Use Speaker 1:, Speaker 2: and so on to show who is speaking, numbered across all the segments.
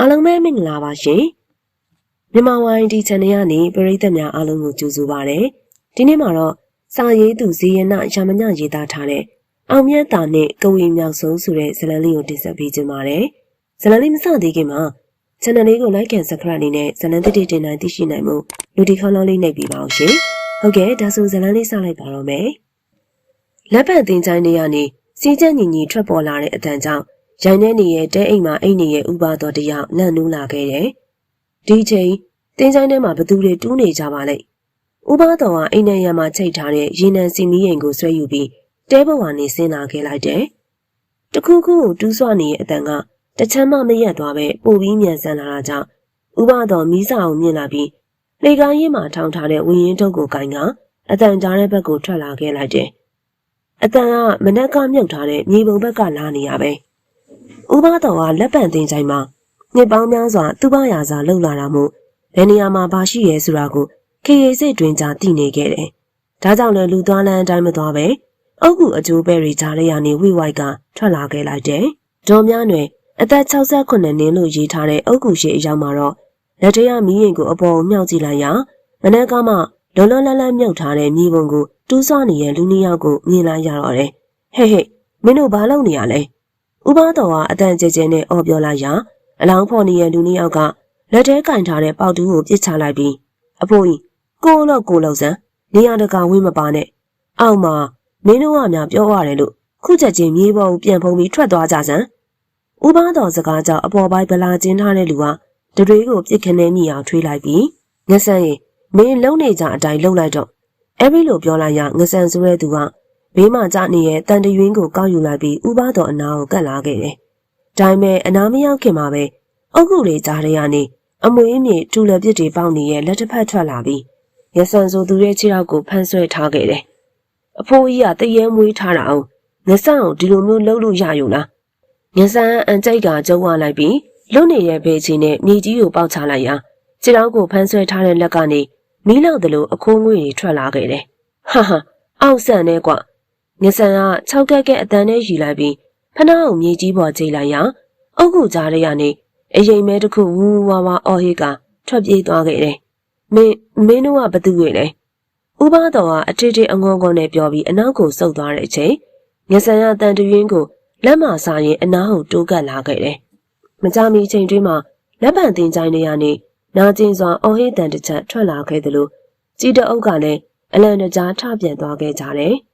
Speaker 1: အားလုံးပဲမင်္ဂလာပါရှင်မြန်မာဝိုင်းဒီ channel ကနေပရိသတ်များအားလုံးကိုကြိုဆိုပါရစေဒီနေ့မှာတော့စာရေးသူဇေယနာရမညရေးသားထားတဲ့အောင်မြတ်တာနဲ့ကဝေမြောက်ဆုံးဆိုတဲ့ဇာတ်လမ်းလေးကိုတင်ဆက်ပေးခြင်းပါတယ်ဇာတ်လမ်းလေးမစသေးခင်မှာ channel လေးကို like and subscribe လေးနဲ့ဇာတ်လမ်းတစ်တစ်တင်တိုင်းသိရှိနိုင်မှုလူဒီခေါင်းလုံးလေးနှိပ်ပေးပါအောင်ရှင်ဟုတ်ကဲ့ဒါဆိုဇာတ်လမ်းလေးစလိုက်ပါတော့မယ်လက်ပတ်တင်ချိုင်းတွေကနေစီးကျက်ညီညီထွက်ပေါ်လာတဲ့အတန်ကြောင့် ရိုင်းနေနေရဲ့တဲအိမ်မှာအိမ်နေရဲ့ဥပါတော်တယောက်လန့်နူးလာခဲ့တယ်။ဒီချိန်တင်းချိုင်းထဲမှာဘသူတွေတူးနေကြပါလိမ့်။ဥပါတော်ကအိမ်ထဲရမှာချိတ်ထားတဲ့ရေနံစီမီးရင်ကိုဆွဲယူပြီးတဲဘဝနေဆင်းလာခဲ့လိုက်တယ်။တခုခုကိုတူးဆွနေရဲ့အတန်ကတချမ်းမမရက်သွားပဲပိုပြီးမြန်ဆန်လာတာကြောင့်ဥပါတော်မီးစာအောင်မြင်လာပြီးလေကားရင်မှာထောင်ထားတဲ့ဝင်းရင်တုပ်ကိုကင်ကအတန်ကြားတဲ့ဘက်ကိုထွက်လာခဲ့လိုက်တယ်။အတန်ကမနက်ကမြုပ်ထားတဲ့မြေပုံဘက်ကလာနေရပဲ။ ဥပတော်ကလက်ပံတင်ချိုင်မှာနှစ်ပေါင်းများစွာသူ့ဘာယာစာလှုပ်လာတာမို့ဘယ်နေရာမှာဘာရှိရဲဆိုတာကိုခေရီစိတ်တွင်ကြားသိနေခဲ့တယ်။ဒါကြောင့်လည်းလူသွားလန်းအတိုင်းမသွားပဲအုတ်ကူအကျိုးပဲတွေကြားရနေဝိဝိုက်ကထွက်လာခဲ့လိုက်တယ်။ဒေါ်များနွယ်အသက်68နှစ်လို့ရေးထားတဲ့အုတ်ကူရှိအရောက်မှာတော့လက်ထရမီးရင်ကိုအပေါ်မြောက်ကြည့်လိုက်ရာမနက်ကမှလောလောလတ်လတ်မြုပ်ထားတဲ့မြေပုံကိုတူးဆွနေတဲ့လူနှစ်ယောက်ကိုမြင်လာရတော့တယ်။ဟဲ့ဟဲ့မင်းတို့ဘာလုပ်နေရလဲ။ ဥပတော်ကအတန်ကျကျနဲ့အော်ပြောလိုက်ရာအလောင်းဖော်နေတဲ့လူနှစ်ယောက်ကလက်ထဲကင်ထားတဲ့ပေါက်တူးကိုပြစ်ချလိုက်ပြီးအဖိုးကြီးကိုလို့ကိုလို့စမ်းနေရတကဝင်းမပါနဲ့။အောက်မှာမင်းတို့ကများပြောရတယ်လို့ခုချက်ချင်းမြေပေါ်ကိုပြန်ဖုံးပြီးထွက်သွားကြစမ်း။ဥပတော်စကားကြောင့်အပေါ်ပိုင်းဗလာကျင်းထားတဲ့လူကတတွေကိုပြစ်ခနဲမိအောင်ထွေးလိုက်ပြီးငဆန်းရင်မင်းလုံနေကြအတိုင်းလုံလိုက်တော့အဲ့ဒီလိုပြောလိုက်ရငဆန်ဆိုတဲ့သူက ဘေးမှာကြနေတဲ့တန်တရွင်းကိုကောက်ယူလိုက်ပြီးဥပတော်အနာကိုကတ်လာခဲ့တယ်။ဒါပေမဲ့အနာမရောက်ခင်မှာပဲအုတ်ကူလေးကြားရရနေအမွေးမြေထူလက်ပစ်တွေပေါက်နေတဲ့လက်တစ်ဖက်ထွက်လာပြီးရဆန်ဆိုသူရဲ့ခြေထောက်ကိုဖမ်းဆွဲထားခဲ့တယ်။အဖိုးကြီးကတရေမွေးထားတာအောင်ငဆန်ကိုဒီလိုမျိုးလှုပ်လို့ရယူလား။ငဆန်အန်ကြိတ်ကကျုံသွားလိုက်ပြီးလွတ်နေတဲ့ဘေးချင်းနဲ့မြေကြီးကိုပေါက်ချလိုက်ရာခြေထောက်ကိုဖမ်းဆွဲထားတဲ့လက်ကနေမီးလောက်သလိုအခိုးငွေတွေထွက်လာခဲ့တယ်။ဟာဟာအောက်ဆန်နဲ့ကွ ငဆန်က၆ကက်ကက်အတန်းနဲ့ယူလိုက်ပြီးဖနာကိုမြေကြီးပေါ်ချိန်လိုက်ရာအုတ်ကူကြားရရနေအရင်မဲတစ်ခုဝူဝါဝါအော်ဟေးကထွက်ပြေးသွားခဲ့တယ်။မင်းမင်းတို့ကဘသူတွေလဲ။ဥပတော်ကအထစ်ထစ်အငုံငုံနဲ့ပြောပြီးအနောက်ကိုဆုတ်သွားတဲ့အချိန်ငဆန်ကတန်တရင်းကိုလက်မစားရင်အနားကိုတိုးကပ်လာခဲ့တယ်။မကြမီချိန်တွင်းမှာလက်ပံတင်ချိုင်းနေရနေနာကျင်စွာအော်ဟေးတန်တစ်ချက်ထွက်လာခဲ့သလိုကြီးတအုပ်ကလည်းအလံတကြားထပြန်သွားခဲ့ကြတယ်။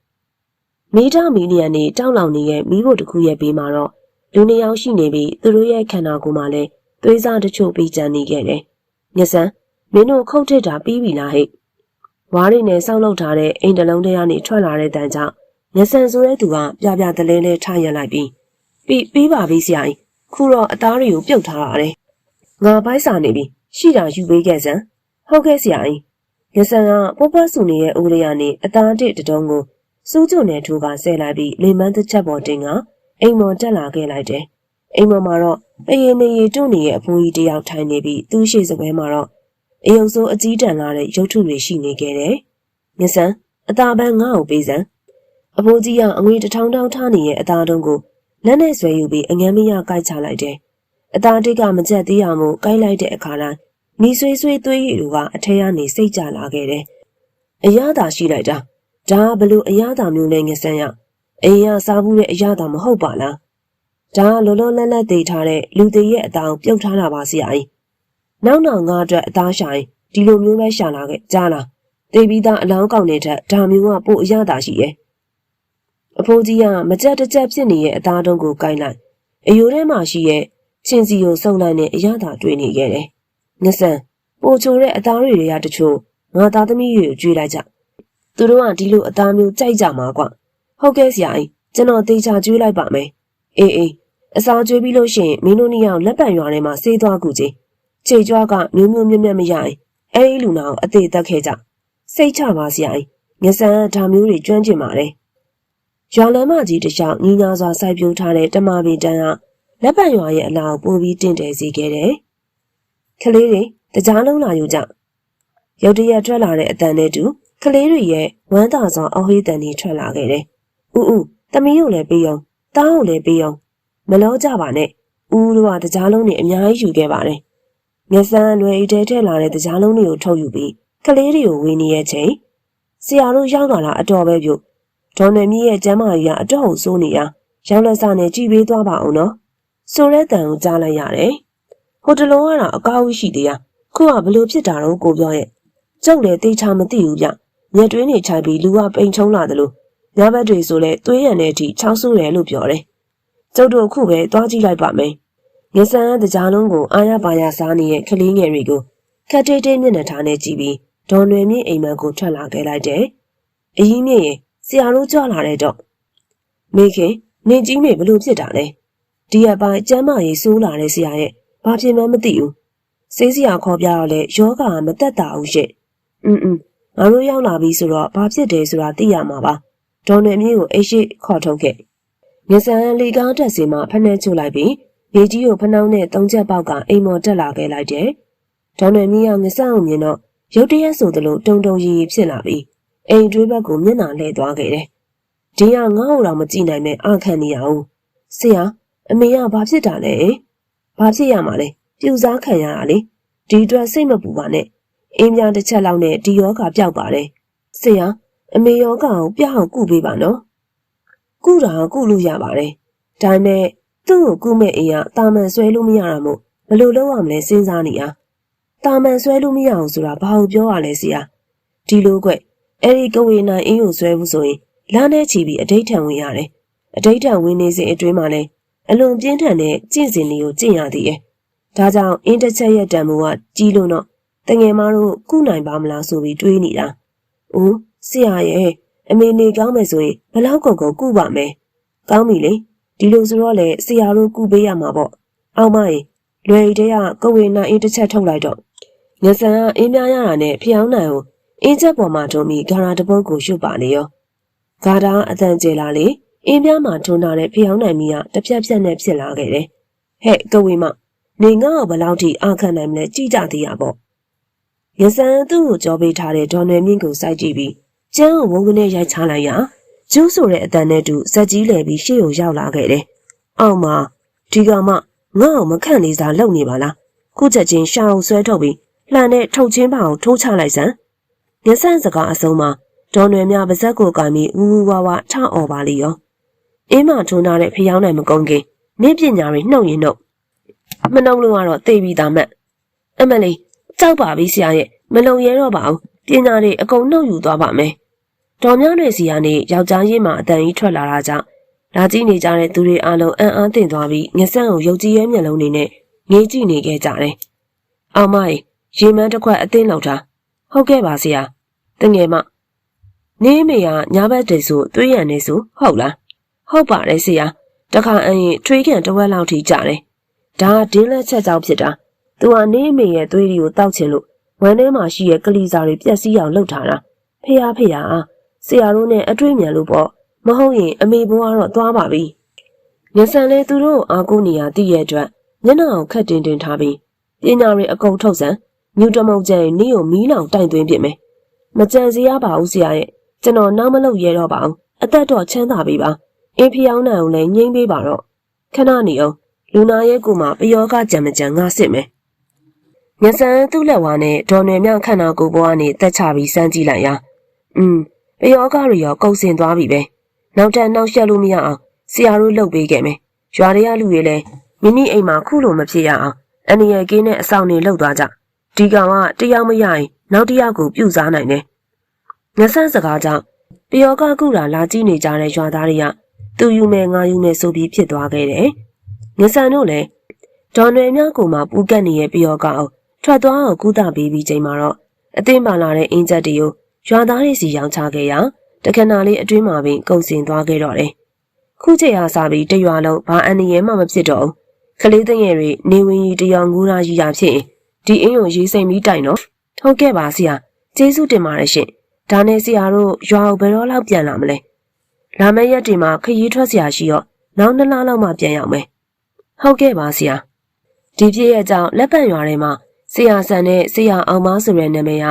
Speaker 1: မီးတောင်မီလီယံနေတောက်လောင်နေရဲ့မီးဖို့တစ်ခုရဲ့ဘေးမှာတော့လူနှစ်ယောက်ရှိနေပြီးသူတို့ရဲ့ခန္ဓာကိုယ်မှာလည်းသွေးစားတချို့ပြီးကျန်နေခဲ့တယ်။ညစံမင်းတို့ခုတ်ထစ်တာပြီးပြီလားဟဲ့။ဝါးရီနဲ့စောက်လုပ်ထားတဲ့အိမ်တလုံးထဲကနေထွက်လာတဲ့တန်ကြောင့်ညစံဆိုတဲ့သူကပြပြတလဲလဲထားရလိုက်ပြီးပြီးပြီးပါပြီဆရာကြီးခုတော့အသားတွေကိုပြုတ်ထားရတယ်။ငါပိုက်စာနေပြီရှိတာယူပေးခဲ့စမ်းဟုတ်ကဲ့ဆရာကြီးရဆန်ကပုပ္ပဆူနေရဲ့အိုးလေးကနေအသားတစ်တတုံးကို စူးကျွနဲ့ထိုးကဆဲလိုက်ပြီးလေမန်းတစ်ချက်ပေါ်တင်ကအိမ်မော်တက်လာခဲ့လိုက်တယ်အိမ်မော်မှာတော့ပယေနေရီတွန့်နေရဲ့အဖိုးကြီးတယောက်ထိုင်နေပြီးသူ့ရှိစပွဲမှာတော့အယုံစိုးအကြီးတန်းလာတဲ့ရုပ်ထုတွေရှိနေခဲ့တယ်မြဆန်အသားပန်းငါ့ကိုပေးစမ်းအဖိုးကြီးကအငွေတထောင်ထောင်ထားနေရဲ့အသားတုံးကိုလက်နဲ့ဆွဲယူပြီးအငမ်းမရကိုက်ချလိုက်တယ်အသားတိတ်ကမကြက်သေးအောင်မို့ကိုက်လိုက်တဲ့အခါတိုင်းမိဆွေးဆွေးသွေးရည်တို့ကအထက်ကနေစိတ်ကြလာခဲ့တယ်။အရသာရှိလိုက်တာ ဒါဘလို့အရသာမျိုးနဲ့ငစမ်းရအိမ်ရစားဘူးတဲ့အရသာမဟုတ်ပါလား။ဒါလောလောလတ်လတ်သိထားတဲ့လူသေးရဲ့အတောင်ပြုတ်ထားတာပါဆရာကြီး။နောက်နောက်ငါအတွက်အသားရှာရင်ဒီလိုမျိုးပဲရှာလာခဲ့ကြားလား။တေပြီးသားအလောင်းကောက်တဲ့ထက်ဒါမျိုးကပိုအရသာရှိရဲ့။အဖိုးကြီးကမကြက်တကြက်ဖြစ်နေရဲ့အသားတုံးကိုကိုင်းလိုက်အယိုးထဲမှာရှိရဲ့ချင်းစီကိုစုံလိုက်နဲ့အရသာတွေ့နေခဲ့တယ်ငဆန်ပိုချိုတဲ့အသားတွေတွေကတချို့ငါသားသမီးတွေကိုကြွေးလိုက်ကြ သူတို့ကဒီလိုအသားမျိုးကြိုက်ကြမှာကွဟုတ်ကဲ့ဆရာကြီးကျွန်တော်တေချာကြွေးလိုက်ပါမယ်အေးအေးအစာကြွေးပြီးလို့ရှိရင်မင်းတို့နှစ်ယောက်လက်ပံရွာထဲမှာဆေးသွားကူကြီးခြေကြွားကမျိုးမျိုးမြက်မြက်မရရင်အဲ့ဒီလူနာကိုအသေးတက်ခဲ့ကြစိတ်ချပါဆရာကြီးငဆန်ကဒါမျိုးတွေကျွမ်းကျင်ပါတယ်ရွာလမ်းမကြီးတစ်လျှောက်ညီညာစွာစိုက်ပျိုးထားတဲ့တမပင်တန်းကလက်ပံရွာရဲ့အလားပိုပြီးတင့်တယ်စေခဲ့တယ်ကလေးတွေတကြားလုံးလာယူကြ ရုတ်တရက်ထွက်လာတဲ့အတန်နဲ့တူကလေးတွေရဲ့ဝမ်းသာစွာအဟိတန်တွေထွက်လာခဲ့တယ်။ဥဥသမီးကိုလည်းပေးအောင်တားကိုလည်းပေးအောင်မလောကြပါနဲ့ဦးတို့ကတကြားလုံးတွေအများကြီးယူခဲ့ပါတယ်။မျက်စမ်းလွယ်အိတ်ထဲထည့်လာတဲ့တကြားလုံးတွေကိုထုတ်ယူပြီးကလေးတွေကိုဝေနေရဲ့ချိန်ဆရာတို့ရောက်လာတာအတော်ပဲပြုတ်ဒေါ်နယ်မြင့်ရဲ့ကျမ်းမာကြီးကအတော့ကိုစိုးနေရရောက်လက်စားနဲ့ကြည်ပေးသွားပါအောင်နော်ဆိုတဲ့တန်ကိုကြားလိုက်ရတယ်ဟိုတလုံးကတော့အကောက်ရှိသေးရခုကဘလို့ဖြစ်တာတော့ကိုပြောရဲ့ ကျုပ်လည်းတေချာမသိဘူးဗျညက်တွင်းနေချိုင်ပြီးလူကပိန်ချုံလာတယ်လို့ညဘက်တွေဆိုလဲသွေးရံတဲ့အထိချောင်းဆူတယ်လို့ပြောတယ်ကျုပ်တို့အခုပဲသွားကြည့်လိုက်ပါမယ်ငဆန်တကြားလုံးကိုအာရပါရစားနေတဲ့ကလေးငယ်တွေကိုခက်တေးတေးမျက်နှာထားနဲ့ကြည့်ပြီးဒေါ်နွယ်မြင့်အိမ်မက်ကိုထွက်လာခဲ့လိုက်တယ်အကြီးမြင့်ရင်ဆရာတို့ကြွလာတဲ့တော့မိခင်နေကြီးမေဘလို့ဖြစ်တာလဲဒီရက်ပိုင်းကျမ်းမာရေးဆိုးလာတဲ့ဆရာရဲ့ဘာဖြစ်မှန်းမသိဘူးစေးစရာခေါ်ပြတော့လေယောဂါမတက်တာဘူးရှင့် อืมငါတို့ရောက်လာပြီဆိုတော့ဘာဖြစ်တယ်ဆိုတာသိရမှာပါဒေါ်နယ်မြင့်ကိုအိတ်ရှိခေါ်ထုတ်ခဲ့ငစံလေကားတက်စီမှာဖနှက်ချုပ်လိုက်ပြီးရေကြီးကိုဖနှောင်းနဲ့သုံးချက်ပေါက်ကအိမ်မော်တက်လာခဲ့လိုက်တယ်ဒေါ်နယ်မြင့်ကငစံကိုမြင်တော့ရုတ်တရက်ဆိုသလိုတုံတုံရီရီဖြစ်လာပြီးအိမ်တွေးဘက်ကိုမျက်နှာလှည့်သွားခဲ့တယ်ဒီကငါ့ကိုတော့မကြည့်နိုင်မဲ့အခန့်နေရအောင်ဆရာအမေကဘာဖြစ်တာလဲဘာဖြစ်ရမှာလဲပြူစားခံရတာလေဒီအတွက်စိတ်မပူပါနဲ့ အင်းများတစ်ချက်လောက်နဲ့ဒီယောဂပျောက်ပါတယ်ဆရာအမေယောဂကိုပြအောင်ကုပေးပါနော်ကုတာကုလို့ရပါတယ်ဒါပေမဲ့သူ့ကိုကုမဲ့အိမ်ကတာမန်ဆွဲလို့မရတာမို့ဘယ်လိုလုပ်ရမလဲစဉ်းစားနေတာတာမန်ဆွဲလို့မရအောင်ဆိုတာဘာလို့ပြောရလဲဆရာဒီလိုကွအဲ့ဒီကဝေနိုင်အင်းကိုဆွဲဘူးဆိုရင်လမ်းထဲချီပြီးအဋိဋ္ဌံဝင်ရတယ်အဋိဋ္ဌံဝင်နေစဉ်အတွင်းမှာလည်းအလွန်ပြင်းထန်တဲ့ကျင့်စဉ်တွေကိုကျင့်ရသေးတယ်ဒါကြောင့်အင်းတစ်ချက်ရဲ့တန်ဖိုးကကြီးလို့တော့ တငယ်မတို့ကုနိုင်ပါမလားဆိုပြီးတွေးနေတာ။ဦးဆရာရဲ့အမေနေကောင်းမယ်ဆိုရင်ဘလောက်ကုန်ကုန်ကုပါမယ်။ကောင်းပြီလေဒီလိုဆိုတော့လေဆရာတို့ကုပေးရမှာပေါ့။အောင်မရေလွယ်ရီတဲ့ကကဝေနိုင်အင်းတစ်ချက်ထုတ်လိုက်တော့ငဆန်ကအင်းများရတာနဲ့ဖျောင်းနိုင်ကိုအင်းချက်ပေါ်မှာထုံပြီးဂါရာတပုတ်ကိုရှုပ်ပါလေရော။ဂါရာအတန်ကျေလာလေအင်းပြားမှာထုံထားတဲ့ဖျောင်းနိုင်မီကတစ်ပြက်ပြက်နဲ့ဖြစ်လာခဲ့တယ်။ဟဲ့ကဝေမနေငါ့ကိုဘယ်လောက်ထိအခန့်နိုင်မလဲကြည့်ကြသေးရပေါ့ ရစံသူ့ကိုကြောပေးထားတဲ့ဒေါ်နယ်မြင့်ကိုစိုက်ကြည့်ပြီးကျန်းကိုဝုန်းကနေရိုက်ချလိုက်ရကျိုးဆိုတဲ့အတန်နဲ့တူဇက်ကြီးလဲပြီးရှေ့ကိုရောက်လာခဲ့တယ်အောက်မှာဒီကမှငါ့ကိုမခန့်လေးစားလုံနေပါလားခုချက်ချင်းရှာအောင်ဆွဲထုတ်ပြီးလှန်နဲ့ထုတ်ချင်းပအောင်ထိုးချလိုက်စမ်းရစံစကားအစုံမှာဒေါ်နယ်မြပါဇက်ကိုကင်ပြီးဦးဦးဝါဝါထအော်ပါလိရောအင်းမထုံထားတဲ့ဖျောင်းနိုင်မကုန်းခင်နင့်ပညာတွေနှုတ်ရင်နှုတ်မနှုတ်လို့ကတော့သိပြီးသားမှတ်အမလေး ကြောက်ပါပြီဆရာရဲ့မလုံရဲတော့ပါဘူးပညာတွေအကုန်နှုတ်ယူသွားပါမယ်တော်များတွေစီကနေယောက်ျားရင်းမှအတန်ကြီးထွက်လာတာကြောင့်လာကြည့်နေကြတဲ့သူတွေအလုံးအံ့အားသင့်သွားပြီးငဆန့်ကိုရုပ်ကြည်ရဲမျက်လုံးတွေနဲ့ငေးကြည့်နေခဲ့ကြတယ်အောင်မရေမန်းတစ်ခွက်အသင်းလောက်တာဟုတ်ကဲ့ပါဆရာတငယ်မနေမေကညာဘက်တည်းဆိုသွေးရံနေဆိုဟုတ်လားဟုတ်ပါတယ်ဆရာတခါအရင်ထွေးကန်တဝက်လောက်ထိကြတယ်ဒါဒင်းလက်ချက်ကြောင့်ဖြစ်တာ သူကနေမေရဲ့သွေးတွေကိုတောက်ချင်လို့ဝမ်းထဲမှာရှိတဲ့ကလီစာတွေပြက်စီးအောင်လုပ်ထားတာဖေရဖေရဆရာတို့နဲ့အတွေ့အမြင်လို့ပေါ့မဟုတ်ရင်အမေဘွားတော့သွားပါပြီညဆန်လေသူတို့အားကိုးနေရတည့်ရဲ့အတွက်မျက်နှာကိုခက်တင်တင်ထားပြီးပညာတွေအကုန်ထုတ်စမ်းမြူတမုတ်ကျရင်နေကိုမီးလောင်တိုင်သွင်းပြမယ်မကြံစီရပါဘူးဆရာရဲ့ကျွန်တော်နောက်မလုပ်ရတော့ပါဘူးအသက်တော့ချမ်းသာပြီပါအင်းဖျောင်းနိုင်အောင်လည်းငိမ့်ပေးပါတော့ခဏနေအောင်လူနာရဲ့ကိုမှပယောကကြံမကြံငါစစ်မယ်။ ညဆန်သူ့လက်ဝါနဲ့ဒေါ်နယ်မြခန္ဓာကိုယ်ပေါ်ကနေတက်ချပြီးစမ်းကြည့်လိုက်ရာ။อืมပယောကတွေရောကုတ်ဆင်သွားပြီပဲ။နောက်ထပ်နောက်ရက်လို့မရအောင်ဆရာတို့လှုပ်ပေးခဲ့မယ်။ရွာတွေကလူတွေလည်းမိမိအိမ်မှာခုလိုမဖြစ်ရအောင်အန်ဒီရဲ့ကင်းနဲ့အဆောင်တွေလှုပ်သွားကြ။ဒီကောင်ကတယောက်မရရင်နောက်တစ်ယောက်ကိုပြုတ်စားနိုင်တယ်။ညဆန်စကားကြောင့်ပယောကကုတာလာကြည့်နေကြတဲ့ရွာသားတွေကသူယူမယ်ငါယူမယ်ဆိုပြီးဖြစ်သွားခဲ့တယ်။ငဆန်တို့လည်းဒေါ်နယ်များကိုမှပူကတ်နေရဲ့ပျော်ကအောင် ထွက်သွားအောင်ကုသပေးပြီးချိန်မှာတော့အသိမှလာတဲ့အင်းချက်တွေကိုရွာသားတွေစီရောင်းချခဲ့ရာတခဏလေးအတွင်းမှာပင်ကုန်စင်သွားခဲ့တော့တယ်။ခုချိန်ဟာစားပြီးတရွာလုံးဘာအန္တရာယ်မှမဖြစ်တော့ဘူး။ကလေးသိငယ်တွေနေဝင်ကြီးတယောင်ငူးရာကြီးရာဖြစ်ရင်ဒီအင်းကိုရေးစိမ်ပြီးတိုင်တော့ထုတ်ခဲ့ပါဆရာကျေးဇူးတင်ပါတယ်ရှင်။ဒါနဲ့ဆရာတို့ရွာကိုဘယ်တော့လောက်ပြန်လာမလဲ။လာမယ့်ရက်တွေမှာခရီးထွက်ဆရာရှိတော့နောက်နှစ်လလောက်မှပြန်ရောက်မယ်ဟုတ်ကဲ့ပါဆရာဒီပြည့်ရဲ့ကြောင့်လက်ပံရွာထဲမှာ ဆရာဆန်နဲ့ဆရာအောင်မဆိုတဲ့နာမည်က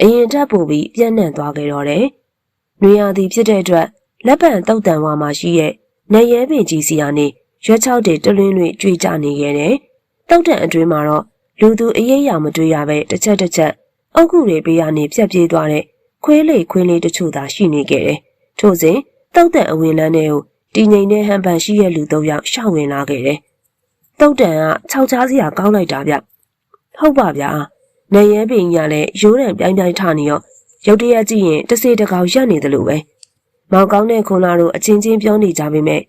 Speaker 1: အရင်ထပ်ပို့ပြီးပြန့်နှံ့သွားခဲ့တော့တယ်။နွေရာသီဖြစ်တဲ့အတွက်လက်ပံတုတ်တန်ဝါမှာရှိတဲ့နေရဲပင်ကြီးစီကနေရွက်ချောက်တွေတလွင်းတွေကြွေကြနေခဲ့တယ်။တောက်တန်အတွင်းမှာတော့လူသူအရေးအမတွေ့ရပဲတစ်ချက်တစ်ချက်အုတ်ခုတွေပေးရနေပြက်ပြေးသွားတဲ့ခွေးလေးခွေးလေးတချို့သာရှိနေခဲ့တယ်။ထို့စဉ်တောက်တန်အဝင်လန်းတွေကိုတည်ငြိမ်တဲ့ဟန်ပန်ရှိရဲ့လူသုံးယောက်ရှောက်ဝင်လာခဲ့တယ်။တောက်တန်ကခြောက်ချားစရာကောင်းလိုက်တာဗျ။ ဟုတ်ပါဗျာ။နေရဲပင်ကြီးကလည်းရိုးတံပြိုင်ပြိုင်ထနေရောရုတ်တရက်ကြည့်ရင်တစေတကောင်ရက်နေတယ်လို့ပဲ။မောင်ကောင်းတဲ့ခွန်လာတို့အချင်းချင်းပြောနေကြပေမဲ့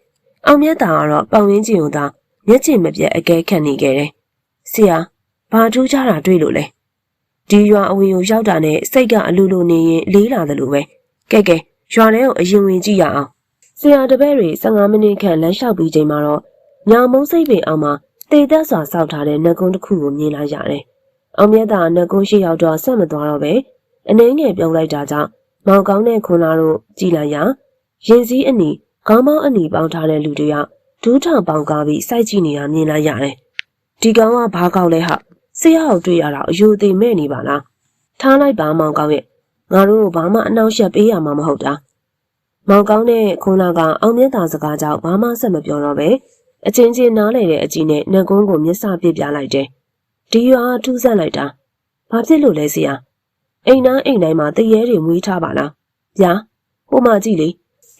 Speaker 1: အောင်မြတ်တာကတော့ပောင်ရင်းကျင်ကိုသာမျက်ခြေမပြတ်အကဲခတ်နေခဲ့တယ်။ဆရာဘာထူးခြားတာတွေ့လို့လဲ။ဒီရွာအဝင်ကိုရောက်တာနဲ့စိတ်ကအလူလူနေရင်လေးလာတယ်လို့ပဲ။ကဲကဲရွာထဲကိုအရင်ဝင်ကြည့်ရအောင်။ဆရာတပည့်တွေ15မိနစ်ခန့်လမ်းလျှောက်ပြီးချိန်မှာတော့ညောင်မုံစိတ်ပင်အောင်မှာ တေသက်စွာစောက်ထားတဲ့နှကုန်းတစ်ခုကိုမြင်လာရတယ်။အောင်မြတ်တာနှကုန်းရှိရောက်တော့ဆက်မသွားတော့ပဲအနှင်းငယ်ပြုံးလိုက်တာကြောင့်မောင်ကောင်းတဲ့ခွန်လာတို့ကြည်လိုက်ရရင်စည်းအနီခေါင်းပေါင်းအနီပေါင်းထားတဲ့လူတွေကဒူးထောင်ပေါင်ကားပြီးစိုက်ကြည့်နေတာမြင်လိုက်ရတယ်။ဒီကောင်ကဘာကောက်လဲဟာဆရာကိုတွေ့ရတာအယိုသေးမဲ့နေပါလား။ထားလိုက်ပါမောင်ကောင်းရဲ့ငါတို့ကဘာမှအနှောက်အယှက်ပေးရမှာမဟုတ်တာ။မောင်ကောင်းတဲ့ခွန်လာကအောင်မြတ်တာစကားကြောင့်ဘာမှဆက်မပြောတော့ပဲ အချင်းချင်းနားလေတဲ့အကြီးနဲ့နှကုန်းကိုမျက်စပစ်ပြလိုက်တယ်။ဒီရွာထူးဆန်းလိုက်တာ။ဘာဖြစ်လို့လဲဆရာ။အိမ်နားအိမ်တိုင်းမှာတရေတွေမွေးထားပါလား။ဗျာဟိုမှကြည့်လေ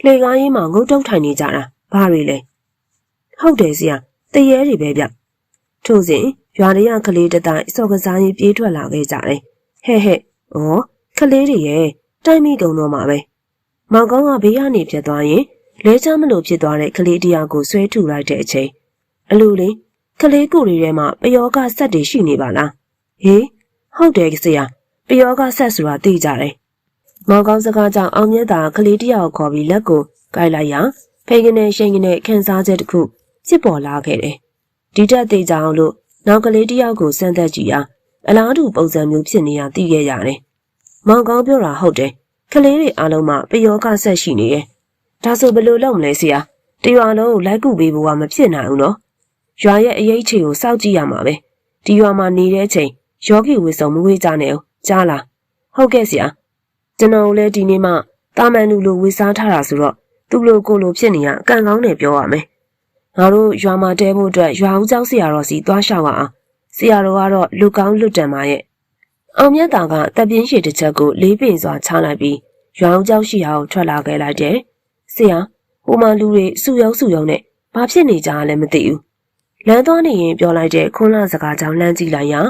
Speaker 1: လှေကားရင်းမှာငုတ်တုတ်ထိုင်နေကြတာဘာတွေလဲဟုတ်တယ်ဆရာတရေတွေပဲဗျထို့စဉ်ရွာရရကလေးတတိုင်းစော်ကစားရင်ပြေးထွက်လာခဲ့ကြတယ်ဟဲ့ဟဲ့ဩကလေးတွေရဲ့တိုက်မိကုန်တော့မှာပဲမောင်ကောင်းကဘေးကနေပြတ်သွားရင် လဲချမလို့ဖြစ်သွားတဲ့ကလေးတယောက်ကိုဆွဲထုလိုက်တဲ့အချိန်အလိုလေးကလေးကိုတွေထဲမှာပယောကဆက်တွေရှိနေပါလားဟေးဟုတ်တယ်ဆရာပယောကဆက်ဆိုတာသိကြတယ်မောင်ကောင်းစကားကြောင့်အောင်မြတ်တာကလေးတယောက်ခေါ်ပြီးလက်ကိုကိုက်လိုက်ရာဖိကနေရှိန်ကနေခန်းစားချက်တစ်ခုဖြစ်ပေါ်လာခဲ့တယ်။ဒီတက်သေးကြအောင်လို့နောက်ကလေးတယောက်ကိုစမ်းသက်ကြည့်ရာအလားတူပုံစံမျိုးဖြစ်နေရသိခဲ့ရတယ်။မောင်ကောင်းပြောတာဟုတ်တယ်။ကလေးတွေအားလုံးမှပယောကဆက်ရှိနေရဲ့။ ဒါဆိုဘယ်လိုလုပ်မလဲဆရာတရွာလုံးကိုလိုက်ကူပေးဖို့ကမဖြစ်နိုင်ဘူးနော်ရွာရဲ့အရေးအခြေကိုစောင့်ကြည့်ရမှာပဲဒီရွာမှာနေတဲ့အချိန်ယောဂီဝေစုံမဝေးကြနဲ့အောင်ကြားလားဟုတ်ကဲ့ဆရာကျွန်တော်လည်းဒီနေ့မှတာမန်လူလိုဝေစားထားတာဆိုတော့သူ့လိုကိုလိုဖြစ်နေရအကန့်ကောင်းတယ်ပြောရမယ်ငါတို့ရွာမှာတဲဖို့အတွက်ရွာဦးကျောင်းဆရာတော်စီသွားလျှောက်အောင်ဆရာတော်ကတော့လူကောင်းလွတ်တံပါရဲ့အောင်မြတ်တာကတပ်ပြင်းရှည်တစ်ချက်ကိုလေးပင်စွာချလိုက်ပြီးရွာဦးကျောင်းရှိရာကိုထွက်လာခဲ့လိုက်တယ်။ ဆရာဟိုမှာလူတွေစုယုံစုယုံနဲ့ဘာဖြစ်နေကြလဲမသိဘူး။လမ်းသွားနေရင်ပြောလိုက်တဲ့ခွန်းလာစကားကြောင့်လှမ်းကြည့်လိုက်ရာ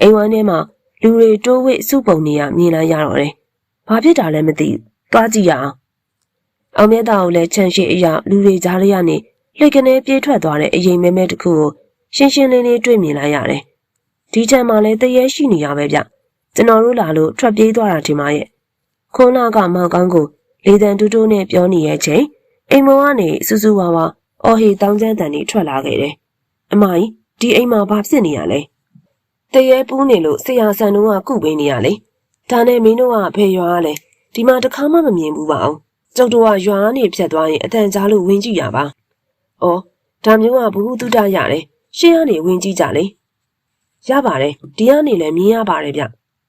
Speaker 1: အိမ်ဝမ်းထဲမှာလူတွေတိုးဝိစုပုံနေရမြင်လိုက်ရတော့တယ်။ဘာဖြစ်တာလဲမသိဘူး။သွားကြည့်ရအောင်။အောင်မြတ်တာကိုလည်းချန်ရှိအရာလူတွေကြားရရနေလှိတ်ကနေပြေးထွက်သွားတဲ့အရင်မဲမဲတစ်ခုကိုရှင်းရှင်းလင်းလင်းတွေ့မြင်လိုက်ရတယ်။ဒီချမ်းမှာလည်းတရေရှိနေရပဲဗျ။ကျွန်တော်တို့လာလို့ထွက်ပြေးသွားတာဒီမှာရဲ့။ခွန်းလာကမောင်ကောင်းကို လေတံတူးတူးနဲ့ပြောနေရဲ့ချိန်အိမ်မောကနေစူးစူးဝါဝါအော်ဟီတောင်းကျန်းတန်တွေထွက်လာခဲ့တယ်။အမကြီးဒီအိမ်မှာဘာဖြစ်နေရလဲ။တရေပူးနေလို့ဆရာဆန်တို့ကကုပေးနေရလေ။ဒါနဲ့မင်းတို့ကဖေရွာလဲဒီမှာတခါမှမမြင်ဘူးပါအောင်။ကျုပ်တို့ကရွာနေဖြတ်သွားရင်အတန်ကြားလို့ဝင်ကြည့်ရပါ။အော်ဒါမျိုးကဘ ഹു တုတရတယ်။ရှင်းကနေဝင်ကြည့်ကြလေ။ရပါတယ်ဒီကနေလည်းမြင်ရပါတယ်ဗျ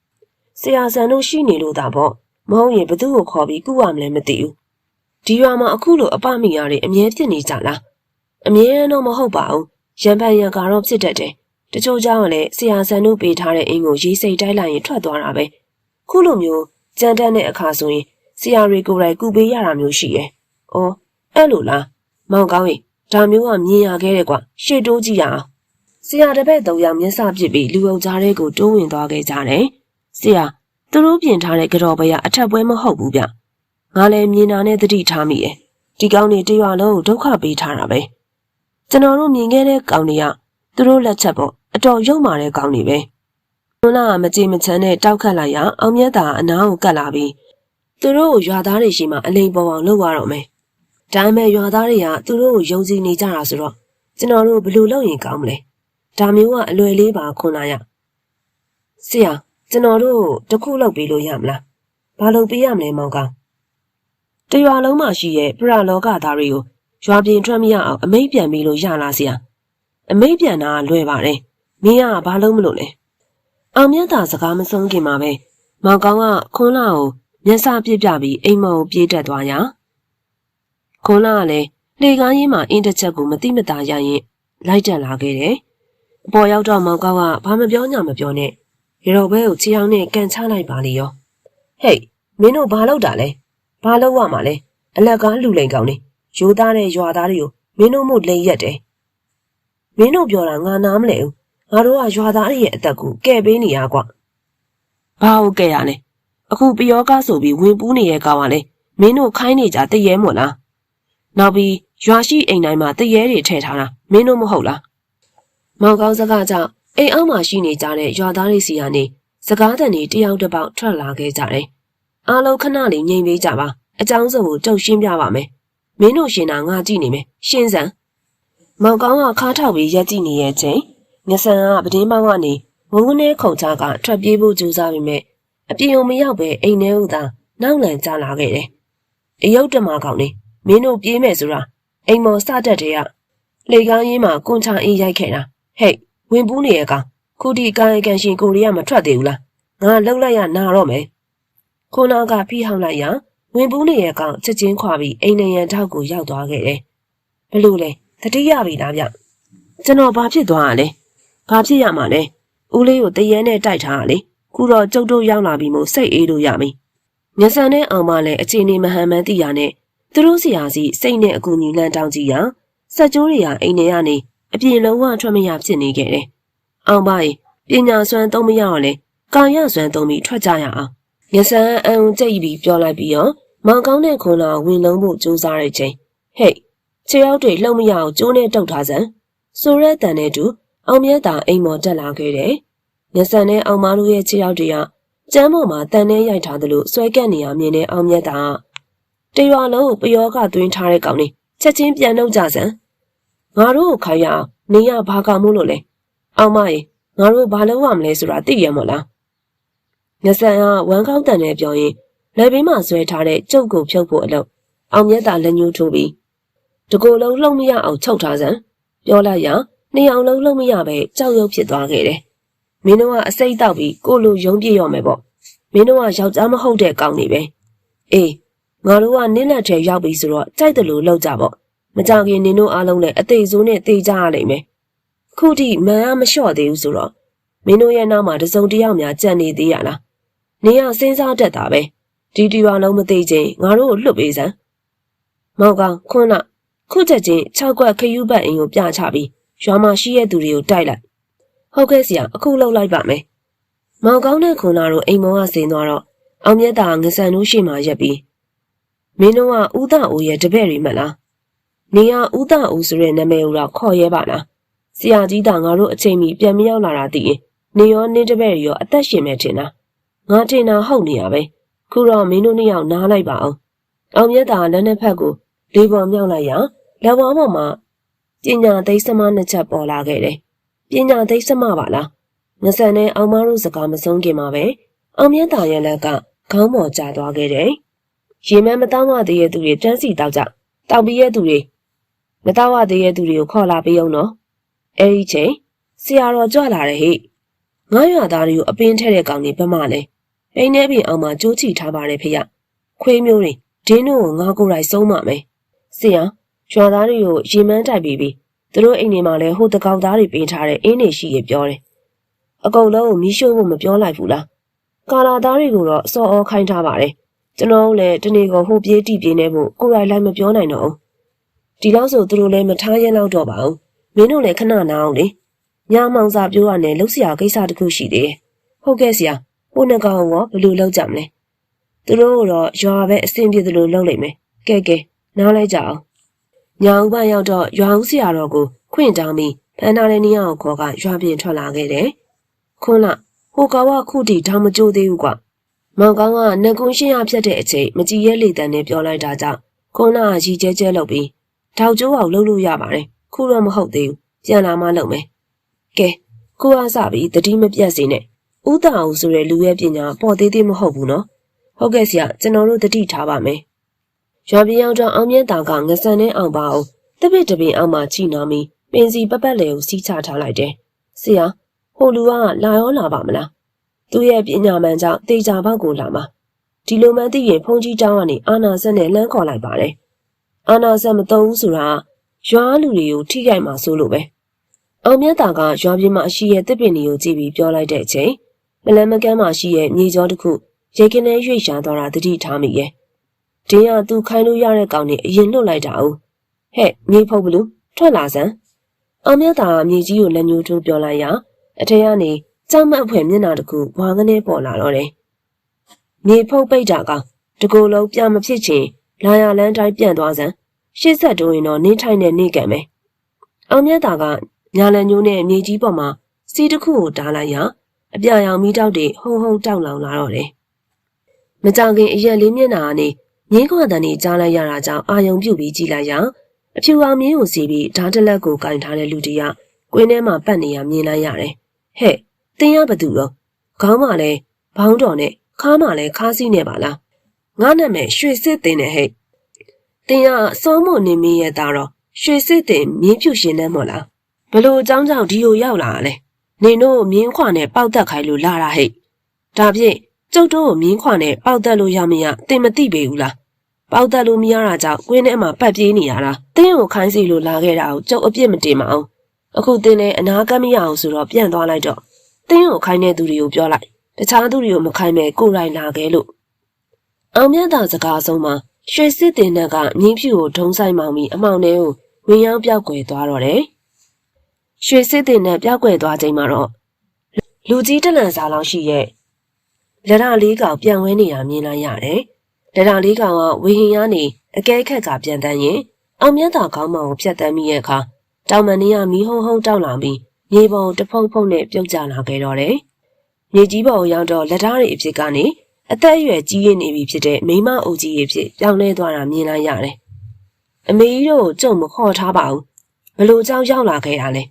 Speaker 1: ။ဆရာဆန်တို့ရှိနေလို့သာပေါ့။ မဟုတ်ရင်ဘသူ့ကိုခေါ်ပြီးကုရမလဲမသိဘူး။ဒီရွာမှာအခုလိုအပမိရတွေအမြဲဖြစ်နေကြလား။အမြဲတော့မဟုတ်ပါဘူး။ရံပန်ရံကတော့ဖြစ်တတ်တယ်။တချို့ကြောင့်လည်းဆရာဆန်တို့ပေးထားတဲ့အင်းကိုရေးစိတ်တိုက်လိုက်ရင်ထွက်သွားတာပဲ။ခုလိုမျိုးကြမ်းတမ်းတဲ့အခါဆိုရင်ဆရာတွေကိုယ်တိုင်ကူပေးရတာမျိုးရှိရဲ့။အော်အဲ့လိုလား။မောင်ကောင်းရင်ဒါမျိုးကမြင်ရခဲ့တယ်ကွာ။ရှေ့တိုးကြည့်ရအောင်။ဆရာတပည့်သုံးယောက်မျက်စပစ်ပြီးလူအုပ်ကြားထဲကိုတိုးဝင်သွားခဲ့ကြတယ်။ဆရာ သူတို့ပြင်ထားတဲ့ကြော်ပွဲကအထက်ပွဲမဟုတ်ဘူးဗျ။ငါလည်းမြင်တာနဲ့တတိထားမိရဲ့။ဒီကောင်းနေတရွာလုံးကိုဒုက္ခပေးထားတာပဲ။ကျွန်တော်တို့မြင်ခဲ့တဲ့ကောင်းတွေကသူတို့လက်ချက်ပေါ့အတော်ရုံမာတဲ့ကောင်းတွေပဲ။တွန်းလာကမကြေမချမ်းနဲ့တောက်ခတ်လိုက်ရအောင်မြတ်တာအနားကိုကတ်လာပြီးသူတို့ကိုရွာသားတွေရှိမှအလိန်ပေါ်အောင်လုပ်ရတော့မယ်။ဒါပေမဲ့ရွာသားတွေကသူတို့ကိုယုံကြည်နေကြတာဆိုတော့ကျွန်တော်တို့ဘယ်လိုလုပ်ရင်ကောင်းမလဲ။ဒါမျိုးကအလွယ်လေးပါခွန်လာရ။ဆရာ ကျွန်တော်တို့တခုလုပ်ပေးလို့ရမလား။ဘာလုပ်ပေးရမလဲမောင်ကောင်။တရွာလုံးမှာရှိရဲ့ပရလောကသားတွေကိုရွာပြင်ထွက်မရအောင်အမိတ်ပြန်ပြီးလို့ရလားဆရာ။အမိတ်ပြန်တာလွယ်ပါတယ်။မင်းကဘာလုပ်မလို့လဲ။အောင်မြတ်တာစကားမဆုံးခင်မှာပဲမောင်ကောင်ကခွန်းလာကိုမျက်စာပြစ်ပြပြီးအိမ်မော်ကိုပြေးတက်သွားရာခွန်လာကလည်းလေကားရင်းမှာအင်းတစ်ချက်ကိုမတိမတာရရင်လိုက်တက်လာခဲ့တယ်။အပေါ်ရောက်တော့မောင်ကောင်းကဘာမပြောညာမပြောနဲ့ ရေတော်ဘဲကိုခြေအောင်နဲ့ကန်ချလိုက်ပါလေရော။ဟေးမင်းတို့ဘာလုပ်တာလဲ။ဘာလုပ်ရမှာလဲ။အလက်ကားလူလိန်ကောင်နေရိုးသားတဲ့ရွာသားတွေကိုမင်းတို့မို့လိန်ရက်တယ်။မင်းတို့ပြောတာငါနားမလဲဘူး။ငါတို့ကရွာသားတွေရဲ့အသက်ကိုကဲ့ပေးနေရကွ။ဘာဟုတ်ကဲ့ရလဲ။အခုပယောကားဆိုပြီးဝင်ပူးနေရဲ့ကောင်ကလေမင်းတို့ခိုင်းနေကြတည့်ရဲမို့လား။နောက်ပြီးရွာရှိအိမ်တိုင်းမှာတရဲတွေထည့်ထားတာမင်းတို့မဟုတ်လားမောင်ကောင်းစကားကြောင့် အိမ်အောက်မှာရှိနေကြတဲ့ရွာသားတွေစီကနေစကားတန်တွေတယောက်တစ်ပေါက်ထွက်လာခဲ့ကြတယ်အားလုံးခဏလေးငြိမ်ပေးကြပါအကြောင်းစုံကိုတုတ်ရှင်းပြပါမယ်မင်းတို့ရှင်တာငါကြည့်နေမယ်ရှင်းစမ်းမောင်ကောင်းကခါထောက်ပြီးရက်ကြည့်နေရဲ့ချိန်ငဆန်ကပဒင်းပေါင်းကနေဝုန်းကနေခုန်ချကထွက်ပြေးဖို့ကြိုးစားပေမဲ့အပြေုံမရောက်ပဲအိမ်ထဲဦးသာနောက်လန်ကျလာခဲ့တယ်အယုတ်တမကောင်နေမင်းတို့ပြေးမယ်ဆိုတာအိမ်မော်စတက်တဲ့ကလေကောင်းရင်းမှာကွန်ချအင်းရိုက်ခဲ့တာဟဲ့ ဝင်ပူးနေရဲ့ကောင်ခုဒီကာယကံရှင်ကိုရီးယားမထွက်သေးဘူးလားငါလှုပ်လိုက်ရနာတော့မယ်ခုနကဖိဟောင်းလိုက်ရဝင်ပူးနေရဲ့ကောင်ချက်ချင်းခွာပြီးအိမ်နေရန်ထောက်ကိုရောက်သွားခဲ့တယ်ဘလို့လဲတတိယပြီလားဗျကျွန်တော်ဘာဖြစ်သွားရလဲဘာဖြစ်ရမှာလဲဦးလေးကိုတရဲနဲ့တိုက်ထားရလေခုတော့ကျုပ်တို့ရောက်လာပြီမို့စိတ်အေးလို့ရပြီညဆန်နဲ့အောင်မလည်းအခြေအနေမဟန်မှန်းသိရနဲ့သူတို့စီဟာစီစိတ်နဲ့အကူအညီလန့်တောင်းကြည့်ရာစက်ကြိုးတွေဟာအိမ်ထဲကနေ အပြင်လုံးဝထွက်မရဖြစ်နေခဲ့တယ်။အောင်ပါရင်ပညာစွမ်းသုံးမရတော့လေကာယစွမ်းသုံးပြီးထွက်ကြရအောင်။ညဆန်အံကြိတ်ပြီးပြောလိုက်ပြီးတော့မောင်ကောင်းတဲ့ခွန်လာဝင်လုံးဖို့ကြိုးစားတဲ့ချိန်ဟဲ့ခြေရောက်တွေလှုပ်မရအောင်ကျိုးနဲ့တုတ်ထားစမ်းဆိုရဲတန်တဲ့တူအောင်မြတ်တာအိမ်မော်တက်လာခဲ့တယ်။ညဆန်နဲ့အောင်မတို့ရဲ့ခြေရောက်တွေကကျမ်းပေါ်မှာတန်နဲ့ရိုက်ထားသလိုဆွဲကက်နေရမြင်တဲ့အောင်မြတ်တာတရွာလုံးကိုပယောကသွင်းထားတဲ့ကောင်လေးချက်ချင်းပြန်နှုတ်ကြစမ်း ငါတို့ကိုခိုင်းရအောင်နေရဘာကောင်မို့လို့လဲအောင်မရေငါတို့ဘာလုပ်ရမလဲဆိုတာသိရမလားငဆန်ကဝမ်းကောင်းတန်နဲ့ပြောရင်လက်ဘေးမှာဆွဲထားတဲ့ကြုတ်ကိုဖြုတ်ဖို့အလုပ်အောင်မြတ်တာလက်ညှိုးထိုးပြီးတကိုယ်လုံးလှုပ်မရအောင်ချုပ်ထားစမ်းပြောလိုက်ရနှစ်အောင်လုံးလှုပ်မရပဲကြောက်ရွံ့ဖြစ်သွားခဲ့တယ်မင်းတို့ကအစိတ်တောက်ပြီးကိုလိုယုံပြည့်ရောမယ်ပေါ့မင်းတို့ကယောက်ျားမဟုတ်တဲ့ကောင်နေပဲအေးငါတို့ကနင်းလက်ထဲရောက်ပြီဆိုတော့ကြိုက်တယ်လို့လောက်ကြပေါ့ မကြခင်နင်တို့အားလုံးလည်းအသေးစိုးနဲ့တေးကြရလိမ့်မယ်ခုထိမန်အားမလျှော့သေးဘူးဆိုတော့မင်းတို့ရဲ့နောက်မှာတစုံတစ်ယောက်များကြံနေသေးရလားနင်ကစဉ်းစားတတ်တာပဲဒီတီရွာလုံးမသိချင်းငါတို့ကိုလွတ်ပေးစမ်းမောင်ကောင်ခွန်းနာခုချက်ချင်း၆ကွက်ခယူးပတ်အင်းကိုပြချပြီးရွာမှာရှိတဲ့သူတွေကိုတိုက်လိုက်ဟုတ်ကဲ့ဆရာအခုလှုပ်လိုက်ပါမယ်မောင်ကောင်းတဲ့ခွန်နာတို့အိမ်မောကစင်သွားတော့အောင်မြတ်တာငစံတို့ရှိမှရက်ပြီးမင်းတို့ကဥဒအိုရဲ့တပည့်တွေမလား နေရဥဒအိုဆိုတဲ့နာမည်ကိုတော့ခေါ်ရဲပါလားဆရာကြီးတာငါတို့အချိန်မီပြန်မရောက်လာတာသိရင်နေရောနေတပည့်ရောအသက်ရှင်မဲ့ထင်တာငါထင်တာဟုတ်နေရပဲခုတော့မင်းတို့နှစ်ယောက်နားလိုက်ပါအောင်အောင်မြတ်တာလက်နှစ်ဖက်ကိုလေးပေါ်မြောက်လိုက်ရလက်ပေါ်ပေါ်မှာပညာသိစမနှစ်ချက်ပေါ်လာခဲ့တယ်ပညာသိစမပါလားငဆန်နဲ့အောင်မတို့စကားမဆုံးခင်မှာပဲအောင်မြတ်တာရဲ့လက်ကခေါင်းပေါ်ကျသွားခဲ့တယ်ရေမန်းမတောင်းဝသေးတဲ့သူတွေတန်းစီတောက်ကြတောက်ပြီးရဲ့သူတွေ မတောက်ဝသေးတဲ့သူတွေကိုခေါ်လာပေးအောင်နော်အဲဒီချိန်ဆရာတော်ကြွလာတယ်ဟိငါးရွာသားတွေကိုအပင်းထဲတဲ့ကောင်တွေဘက်မှလဲအိမ်ထဲပြင်အောင်မှာကြိုးချီထားပါတယ်ဖေရခွေးမျိုးတွေဒင်းတို့ကိုငါကိုယ်တိုင်ဆုံးမမယ်ဆရာရွာသားတွေကိုရေမန်းတိုက်ပြီးပြီးသူတို့အိမ်တွေမှာလဲဟိုတကောင်သားတွေပေးထားတဲ့အင်းနေရှိရပြောတယ်အကုန်လုံးကိုမီးရှို့ဖို့မပြောလိုက်ဘူးလားကာလာသားတွေကိုတော့စော်ဩခိုင်းထားပါတယ်ကျွန်တော်လည်းတနေ့ကဟိုပြေးတီပြေးနေဖို့ကိုယ်တိုင်လိုက်မပြောနိုင်တော့ဘူး ဒီလောက်ဆိုသူတို့လည်းမထားရင်တော့တော့ပါဘူးမင်းတို့လည်းခဏနာအောင်လေညမောင်စာပြောရနဲ့လှုပ်ရှားကိစ္စတခုရှိသေးတယ်ဟုတ်ကဲ့ဆရာဟိုနှကောင်ရောဘယ်လိုလုပ်ကြမလဲသူတို့တော့ရွာပဲအဆင်ပြေသလိုလုပ်လိုက်မယ်ကဲကဲနားလိုက်ကြအောင်ညောင်ဘရောက်တော့ရွာဦးဆရာတော်ကိုခွင့်တောင်းပြီးဖန်ထားတဲ့နေရာကိုခေါ်ကရွာပြင်ထွက်လာခဲ့တယ်ခွန်းလာဟိုကောင်ကခုတီတောင်မကြိုးသေးဘူးကွာမောင်ကောင်းကနှကုန်းရှင်းရဖြတ်တဲ့အချိန်မကြည်ရဲလေတန်နဲ့ပြောလိုက်တာကြောင့်ခွန်းလာရီကျဲကျဲလုပ်ပြီး ထောက်ကျိုးအောင်လှုပ်လို့ရပါတယ်ခုတော့မဟုတ်သေးဘူးပြန်လာမှလုပ်မယ်ကဲကိုအားစပြီးတတိမပြတ်စေနဲ့ဥတာအောင်ဆိုတဲ့လူရဲ့ပညာပေါ်သေးသေးမဟုတ်ဘူးနော်ဟုတ်ကဲ့ဆရာကျွန်တော်တို့တတိထားပါမယ်ရွာပြင်းအောင်တောင်အောင်မြင့်တောင်ကငဆန်နဲ့အောင်ပါအောင်တပစ်တပင်အောင်မှချီနာမီပင်စီပပတ်လေကိုစီးချထားလိုက်တယ်ဆရာဟိုလူကလာရောလာပါမလားသူ့ရဲ့ပညာမှန်ကြောင့်တေချာဘောက်ကိုလာမှာဒီလိုမှသိရင်ဖုန်ကြီးတောင်းကနေအာနာဆက်နဲ့လမ်းခေါ်လိုက်ပါတယ်။ အာနာဆက်မတုံးဘူးဆိုတာရွာလူတွေကိုထိခိုက်မှာဆိုလို့ပဲအောင်မြတ်တာကရွာပြင်းမှာရှိရဲ့တစ်ပင်တွေကိုကြည့်ပြီးပြောလိုက်တဲ့အချိန်မလန်မကန်းမှာရှိရဲ့မြေကျောတစ်ခုရေကင်းနဲ့ရွေ့ရှာသွားတာတတိထားမိရဲ့တင်းကသူခိုင်းလို့ရတဲ့ကောင်နဲ့အရင်လွတ်လိုက်တာအောင်ဟဲ့မြေဖုတ်ဘလူးထွက်လာစမ်းအောင်မြတ်တာကမြေကြီးကိုလက်ညှိုးထိုးပြောလိုက်ရအထက်ကနေကြောက်မက်ဖွယ်မျက်နှာတစ်ခုဝါကနေပေါ်လာတော့တယ်မြေဖုတ်ပိတ်တာကတကူလုံးပြမဖြစ်ချင် လာရလန်းတိုင်းပြန်သွားစမ်းရှေ့ဆက်တိုးရင်တော့နေထိုင်နေနေကံပဲအောင်မြတ်တာကညာလန်ညိုးနဲ့မြေကြီးပေါ်မှာစီးတစ်ခုကိုတားလိုက်ရအပြာရောင်မီးတောက်တွေဟုံဟုံတောက်လောင်လာတော့တယ်မကြောင်ခင်အရက်လေးမျက်နှာကနေငင်းခွာတန်နေကြားလိုက်ရတာကြောင့်အာယုံပြုတ်ပြီးကြည့်လိုက်ရအဖြူအောင်မြင်းကိုစီးပြီးဓာတ်တလက်ကိုကင်ထားတဲ့လူတယောက်ကွင်းထဲမှာပတ်နေရမြင်လိုက်ရတယ်ဟဲ့တင်းရဘသူတော့ခေါင်းမလဲဘောင်းတော်နဲ့ခါးမလဲခါးစီးနေပါလား ငါနာမည်ရွှေစစ်တင်နဲ့ဟဲ့တင်ရစောမွန်နေမင်းရဲ့သားတော့ရွှေစစ်တင်မြင်းဖြူရှင်နဲ့မို့လားဘလို့အကြောင်းကြောင့်ဒီကိုရောက်လာလဲနင်တို့မြင်းခွာနဲ့ပေါက်တက်ခိုင်းလို့လာတာဟဲ့ဒါဖြင့်ကျုပ်တို့ကိုမြင်းခွာနဲ့ပေါက်တက်လို့ရမရတင်မသိပေဘူးလားပေါက်တက်လို့မရတာကြောင့်ကွင်းထဲမှာပတ်ပြေးနေရတာတင်းကိုခိုင်းစီလို့လာခဲ့တာကိုကျုပ်အပြစ်မတင်မအောင်အခုတင်းနဲ့အနာကမရအောင်ဆိုတော့ပြန်သွားလိုက်တော့တင်းကိုခိုင်းတဲ့သူတွေကိုပြောလိုက်တခြားသူတွေကိုမခိုင်းမဲ့ကိုယ်တိုင်လာခဲ့လို့ အောင်မြတ်သာစကားဆုံးမှာရွှေစစ်တင်နဲ့ကမြင်းဖြူကိုထုံးဆိုင်မောင်ပြီးအမောင်ထဲကိုဝင်ရောက်ပြောက်ွယ်သွားတော့တယ်။ရွှေစစ်တင်နဲ့ပြောက်ွယ်သွားချိန်မှာတော့လူကြီးတလန်စာလောက်ရှိရဲ့လက်ရလေးကောင်ပြန်ဝဲနေတာမြင်လိုက်ရတယ်။လက်ရလေးကောင်ကဝေဟင်ရနေအကဲခက်ကပြန်တန်းရင်အောင်မြတ်သာကောင်းမောင်ကိုဖြတ်တန်းမိရဲ့အခါတောင်မန်နီကမီးဟုံဟုံတောက်လာပြီးမြေပေါ်တဖုံဖုံနဲ့ပြုတ်ကျလာခဲ့တော့တယ်။မြေကြီးပေါ်ရောက်တော့လက်သားတွေအဖြစ်ကနေ အသက်အရွယ်ကြီးရနေပြီဖြစ်တဲ့မိမအုပ်ကြီးရဲ့ဖြစ်ပြောင်းလဲသွားတာမြင်လိုက်ရတယ်။အမေကြီးတို့ကြုံမခေါ်ထားပါဘူး။ဘလို့ကြောက်ရောက်လာခဲ့ရလဲ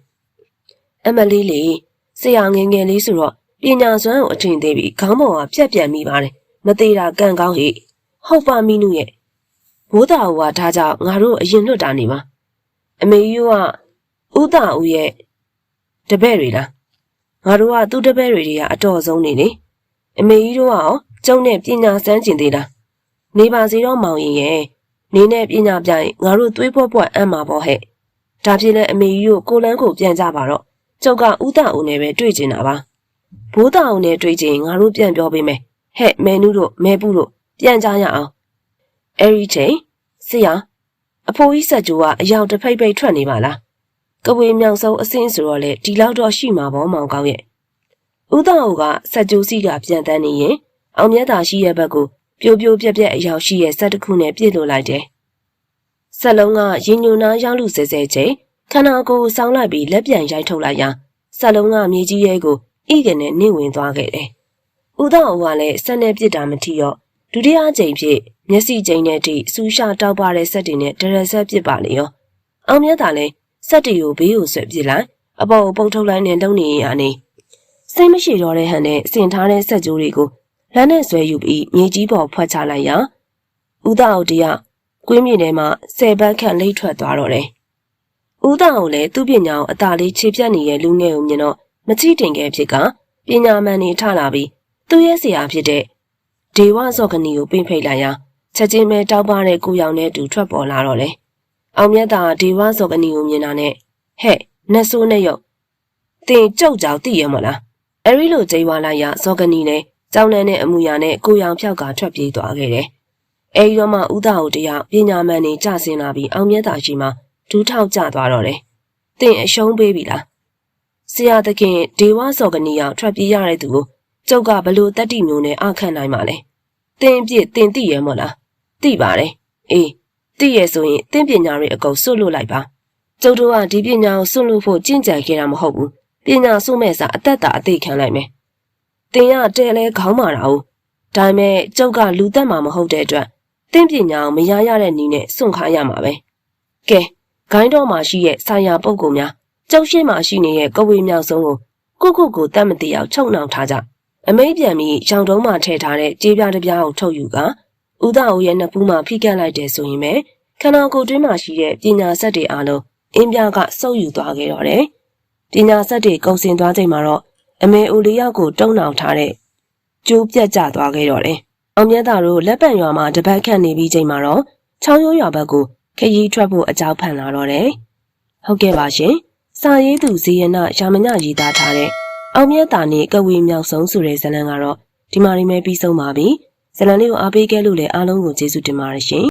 Speaker 1: ။အမလေးလေးဆရာငယ်ငယ်လေးဆိုတော့ပညာစွမ်းကိုအထင်သေးပြီးခေါင်းပေါ်ကပြက်ပြက်မိပါတယ်။မသေးတာကံကောင်းဟိ။ဟုတ်ပါမီနုရဲ့။ဘိုးတာဟိုကဒါကြောင့်ငါတို့အရင်လွတ်တာနေမှာ။အမေကြီးကဥတာဦးရဲ့တပည့်တွေလား။ငါတို့ကသူ့တပည့်တွေတွေကအတော်ဆုံးနေလေ။အမေကြီးတို့ကရော ကျုံနဲ့ပညာစမ်းကျင်သေးလားနေပါစေတော့မောင်ရင်ရဲ့နေနဲ့ပညာပြရင်ငါတို့သွေးဖွက်ဖွက်အံ့မှာပေါ့ဟဲ့ဒါဖြစ်လဲအမေကြီးကိုကိုလန်းကိုပြန်ကြပါတော့ကျုပ်ကဥဒအုံနဲ့ပဲတွေ့ကျင်တာပါဘိုးတအုံနဲ့တွေ့ကျင်ငါတို့ပြန်ပြောပေးမယ်ဟဲ့မဲနုတို့မဲပုတို့ပြန်ကြရအောင်အဲ့ဒီချိန်ဆရာအဖိုးကြီးဆက်ကြိုးကအယောက်တစ်ဖိတ်ဖိတ်ထွက်နေပါလားကဝေမြောင်ဆုံးအစင်းဆိုတော့လေဒီလောက်တော့ရှိမှာပေါ့မောင်ကောင်းရဲ့ဥဒအုံကဆက်ကြိုးစီကပြန်တန်းနေရင် အောင်မြတ်သာရှိရဲ့ဘက်ကိုပြိုပြိုပြက်ပြက်အယောက်ရှိရဲ့ဆက်တစ်ခုနဲ့ပြည့်လို့လိုက်တယ်။ဆက်လုံးကရင်ညွန်နာရောက်လူစဲစဲချင်းခန္ဓာကိုယ်ဆောင်းလိုက်ပြီးလက်ပြန်ရိုက်ထုတ်လိုက်ရာဆက်လုံးကမြေကြီးရဲကိုဣကနဲ့နှင့်ဝင်သွားခဲ့တယ်။ဦးတော်ဦးကလည်းဆက်နဲ့ပြစ်တာမထီတော့ဒုတိယကြိမ်ဖြစ်မျက်စိကြိမ်နဲ့ထိစူးရှာတောက်ပါတဲ့ဆက်တွေနဲ့ဒရဆက်ပြစ်ပါလေရော။အောင်မြတ်သာလည်းဆက်တွေကိုဘေးကိုဆွဲပြစ်လိုက်အပေါ်ပုံထုတ်လိုက်နဲ့လုံနေရနေစိတ်မရှိတော့တဲ့ဟန်နဲ့စင်ထားတဲ့ဆက်ကြိုးတွေကို လက်နဲ့ဆွဲယူပြီးမြေကြီးပေါ်ဖွက်ချလိုက်ရာဦးသားအောင်တရကွင်းမြေထဲမှာဆယ်ပတ်ခန့်လိမ့်ထွက်သွားတော့တယ်။ဦးသားအောင်လည်းသူ့ပညာကိုအသာလေးခြေပြတ်နေတဲ့လူငယ်ကိုမြင်တော့မချိတင်ခဲ့ဖြစ်ကပညာမှန်နေထလာပြီးသူ့ရဲ့ဆရာဖြစ်တဲ့ဒေဝဇော့ကနီကိုပင့်ဖိတ်လိုက်ရာချက်ချင်းပဲတောက်ပါတဲ့ကိုရောင်နဲ့တူထွက်ပေါ်လာတော့လေ။အောင်မြတ်သာဒေဝဇော့ကနီကိုမြင်တာနဲ့ဟဲ့နတ်ဆိုးနဲ့ရုပ်တင်ကြုတ်ကြောင်တည်ရမလား။အဲဒီလိုကြိမ်ဝါလိုက်ရဇော့ကနီနဲ့ ကြောင်းလန်းတဲ့အမူအရာနဲ့ကိုရောင်ဖြောက်ကထွက်ပြေးသွားခဲ့တယ်။အဲဒီတော့မှဥဒဟုတယောက်ပညာမှန်နေကြဆင်းလာပြီးအောင်မြတ်သာရှိမှဒူးထောက်ကျသွားတော့တယ်။တင်အရှုံးပေးပြီလား။ဆရာသခင်ဒေဝစောကနီရောက်ထွက်ပြေးရတဲ့သူကိုကျုပ်ကဘလို့တက်တိမျိုးနဲ့အခန့်နိုင်ပါလဲ။တင်ပြစ်တင်သိရမို့လား။သိပါတယ်။အေးသိရဆိုရင်တင်ပညာတွေအကုန်စွတ်လွတ်လိုက်ပါ။ကျုပ်တို့ကဒီပညာကိုစွန့်လွတ်ဖို့ကြင်ကြံခဲ့တာမဟုတ်ဘူး။ပညာစွန့်မဲ့စာအသက်တာအသိခံလိုက်မယ် တင်ရတဲလဲခေါင်းမာတာ哦ဒါပေမဲ့ကျုပ်ကလူသက်မှာမဟုတ်တဲ့အတွက်တင့်ပညာကိုမရရတဲ့နည်းနဲ့စွန့်ခါရမှာပဲကဲဂိုင်းတော်မှာရှိရဲ့ဆာယာပုပ်ကုများကျုပ်ရှိမှရှိနေတဲ့ကဝေမြောက်ဆုံးကိုကိုကိုကိုတတ်မတိအောင်ချုပ်နှောင်ထားကြအမိတ်ပြန်ပြီးရောင်တုံးမှထည့်ထားတဲ့ကြေးပြားတစ်ပြားကိုထုတ်ယူကဥဒအိုရဲ့နှစ်ပူးမှဖိကက်လိုက်တယ်ဆိုရင်ပဲခန္ဓာကိုယ်တွင်းမှာရှိတဲ့ပညာစက်တွေအားလုံးအင်းပြားကစုပ်ယူသွားခဲ့တော့တယ်ပညာစက်တွေကုံစင်သွားချိန်မှာတော့ အမေဦးလေးယောက်ကိုတုံနှောင်ထားတဲ့ကျိုးပြတ်ကျသွားခဲ့တော့တယ်။အောင်မြတ်သားတို့လက်ပံရွာမှာတပတ်ခန့်နေပြီးချိန်မှာတော့ချောင်းရိုးရွာဘက်ကိုခရီးထွက်ဖို့အကြောက်ဖန်လာတော့တယ်။ဟုတ်ကဲ့ပါရှင်။စာရေးသူဇေယနာရာမညရေးသားထားတဲ့အောင်မြတ်တာနဲ့ကဝေမြောက်ဆုံးဆိုတဲ့ဇာတ်လမ်းကတော့ဒီမှာနေမဲပြီးဆုံးပါပြီ။ဇာတ်လမ်းလေးကိုအားပေးခဲ့လို့လည်းအားလုံးကိုကျေးဇူးတင်ပါတယ်ရှင်